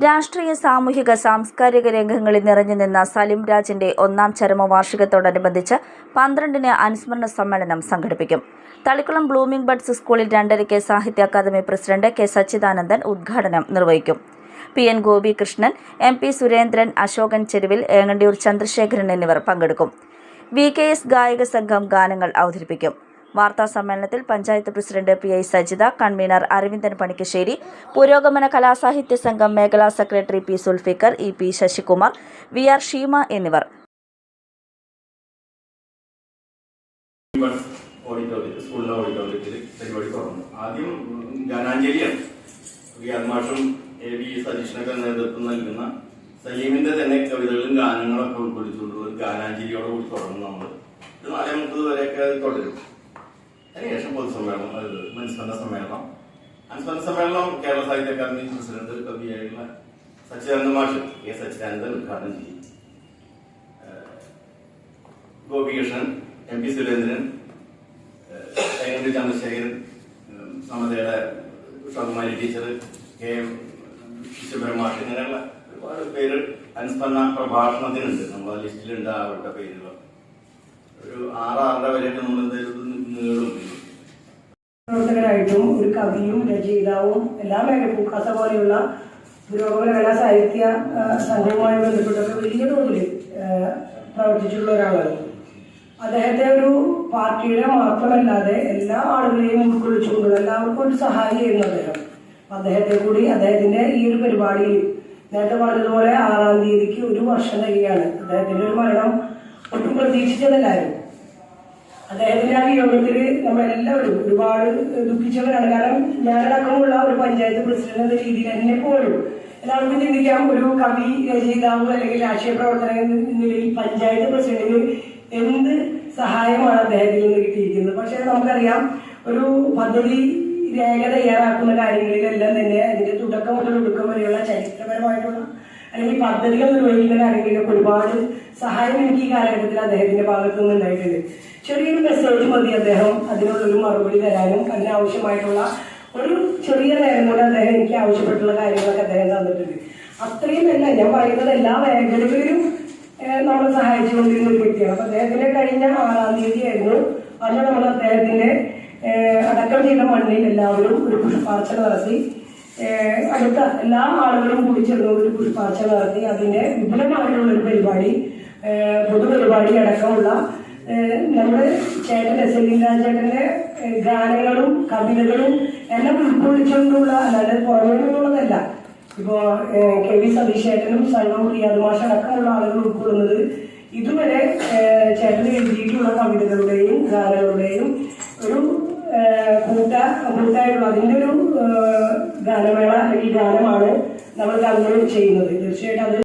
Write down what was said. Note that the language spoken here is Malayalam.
രാഷ്ട്രീയ സാമൂഹിക സാംസ്കാരിക രംഗങ്ങളിൽ നിറഞ്ഞു നിന്ന സലിം രാജിന്റെ ഒന്നാം ചരമവാർഷികത്തോടനുബന്ധിച്ച് പന്ത്രണ്ടിന് അനുസ്മരണ സമ്മേളനം സംഘടിപ്പിക്കും. തളിക്കുളം ബ്ലൂമിംഗ് ബഡ്സ് സ്കൂളിൽ രണ്ടരയ്ക്ക് സാഹിത്യ അക്കാദമി പ്രസിഡന്റ് കെ സച്ചിദാനന്ദൻ ഉദ്ഘാടനം നിർവഹിക്കും. P N Gopikrishnan M P Surendran Ashokan Cheruvil Engandiyur Chandrasekharan എന്നിവർ പങ്കെടുക്കും. വി കെ എസ് ഗായക സംഘം ഗാനങ്ങൾ അവതരിപ്പിക്കും. വാർത്താ സമ്മേളനത്തിൽ panchayat president P I Sajitha convener Aravindan Panikkassery Purogamana Kalasahitya Sangham മേഖലാ secretary P Sulfikar E P Sasikumar V R Sheema എന്നിവർ. ആദ്യം വി സലീമിന്റെ തന്നെ കവിതകളും ഗാനങ്ങളൊക്കെ ഉൾക്കൊള്ളിച്ചുകൊണ്ടുള്ള ഒരു ഗാനാഞ്ജലിയോടെ കൂടി തുടങ്ങും നമ്മൾ. ഇത് നാലേ മുപ്പത് വരെയൊക്കെ തുടരും. അതിനുശേഷം പൊതുസമ്മേളനം അനുസ്മരണ സമ്മേളനം. അനുസ്മരണ സമ്മേളനം കേരള സാഹിത്യ അക്കാദമി പ്രസിഡന്റ് കവിയായിട്ടുള്ള സച്ചിദാനന്ദ മാഷ് കെ സച്ചിദാനന്ദൻ ഉദ്ഘാടനം ചെയ്യും. ഗോപികൃഷ്ണൻ എം പി സുരേന്ദ്രൻ ചന്ദ്രശേഖരൻ സമതയുടെ ഉഷാകുമാരി ടീച്ചർ കെ എം ശിശുപരമാഷ് ഇങ്ങനെയുള്ള ഒരുപാട് പേര് അനുസ്മരണ പ്രഭാഷണത്തിനുണ്ട്. നമ്മളെ ലിസ്റ്റിലുണ്ട് അവരുടെ പേരുകൾ. ഒരു ആറ് ആറര വരെയൊക്കെ നമ്മൾ എന്തായാലും പ്രവർത്തകരായിട്ടും ഒരു കവിയും രചയിതാവും എല്ലാ മേഖല പൂക്കാസ പോലെയുള്ള പുരോഗമന കലാ സാഹിത്യ സംഘവുമായി ബന്ധപ്പെട്ടൊക്കെ വലിയ തോതിൽ പ്രവർത്തിച്ചിട്ടുള്ള ഒരാളാണ്. അദ്ദേഹത്തെ ഒരു പാർട്ടിയുടെ മാത്രമല്ലാതെ എല്ലാ ആളുകളെയും ഉൾക്കൊള്ളിച്ചുകൊണ്ട് എല്ലാവർക്കും ഒരു സഹായിയായിരുന്നു അദ്ദേഹം. അദ്ദേഹത്തെ കൂടി അദ്ദേഹത്തിന്റെ ഈ ഒരു പരിപാടിയിൽ നേരത്തെ പറഞ്ഞതുപോലെ ആറാം തീയതിക്ക് ഒരു വർഷം തികയാണ്. അദ്ദേഹത്തിന്റെ ഒരു മരണം ഒട്ടും പ്രതീക്ഷിച്ചതല്ലായിരുന്നു. അദ്ദേഹത്തിന്റെ ആ യോഗത്തിൽ നമ്മളെല്ലാവരും ഒരുപാട് ദുഃഖിച്ചവരാണ്. കാരണം ഞാനടക്കമുള്ള ഒരു പഞ്ചായത്ത് പ്രസിഡന്റ് എന്ന രീതിയിൽ എന്നെ പോലും എല്ലാവർക്കും ചിന്തിക്കാം ഒരു കവി രചയിതാവ് അല്ലെങ്കിൽ രാഷ്ട്രീയ പ്രവർത്തകൻ എന്ന നിലയിൽ പഞ്ചായത്ത് പ്രസിഡന്റിന് എന്ത് സഹായമാണ് അദ്ദേഹത്തിൽ നിന്ന് കിട്ടിയിരിക്കുന്നത്? പക്ഷെ നമുക്കറിയാം ഒരു പദ്ധതി രേഖ തയ്യാറാക്കുന്ന കാര്യങ്ങളിലെല്ലാം തന്നെ അതിന്റെ തുടക്കം മുതൽ ഒടുക്കം വരെയുള്ള ചരിത്രപരമായിട്ടുള്ള അല്ലെങ്കിൽ പദ്ധതികൾ നിർവഹിക്കുന്ന കാര്യങ്ങളിലൊക്കെ ഒരുപാട് സഹായം എനിക്ക് ഈ കാലഘട്ടത്തിൽ അദ്ദേഹത്തിന്റെ ഭാഗത്തു നിന്ന് ഉണ്ടായിട്ടുണ്ട് ചെറിയൊരു മെസ്സേജ് മതി അദ്ദേഹം. അതിനുള്ളൊരു മറുപടി തരാനും അതിനാവശ്യമായിട്ടുള്ള ഒരു ചെറിയ നേരം കൊണ്ട് അദ്ദേഹം എനിക്ക് ആവശ്യപ്പെട്ടുള്ള കാര്യങ്ങളൊക്കെ അദ്ദേഹം തന്നിട്ടുണ്ട്. അത്രയും തന്നെ ഞാൻ പറയുന്നത് എല്ലാ മേഖലകളിലും നമ്മളെ സഹായിച്ചുകൊണ്ടിരുന്ന ഒരു വ്യക്തിയാണ്. അപ്പൊ അദ്ദേഹത്തിന്റെ കഴിഞ്ഞ ആറാം തീയതി ആയിരുന്നു അന്ന് നമ്മൾ അദ്ദേഹത്തിന്റെ അടക്കം ചെയ്ത മണ്ണിൽ എല്ലാവരും ഒരു പുഷ്പാർച്ചന നടത്തി. അടുത്ത എല്ലാ ആളുകളും കൂടി ചേർന്ന് ഒരു പുഷ്പാർച്ചന നടത്തി. അതിന്റെ വിപുലമായിട്ടുള്ള ഒരു പരിപാടി പൊതുപരിപാടി അടക്കമുള്ള നമ്മുടെ ചേട്ടന്റെ എസ് എൽ രാജേട്ടന്റെ ഗാനങ്ങളും കവിതകളും എല്ലാം ഉൾക്കൊള്ളിച്ചുകൊണ്ടുള്ള അല്ലാതെ പുറമേ നിന്നുള്ളതല്ല ഇപ്പോ ഏഹ് കെ വി സതീശേട്ടനും സംഘവും റിയാദ് അടക്കമുള്ള ആളുകൾ ഉൾക്കൊള്ളുന്നത് ഇതുവരെ ചേട്ടന് എഴുതിയിട്ടുള്ള കവിതകളുടെയും ഗാനങ്ങളുടെയും ഒരു കൂട്ട കൂട്ടായിട്ടുള്ള അതിന്റെ ഒരു ഗാനമേള അല്ലെങ്കിൽ ഗാനമാണ് നമ്മൾ കണ്ണൂർ ചെയ്യുന്നത്. തീർച്ചയായിട്ടും അത്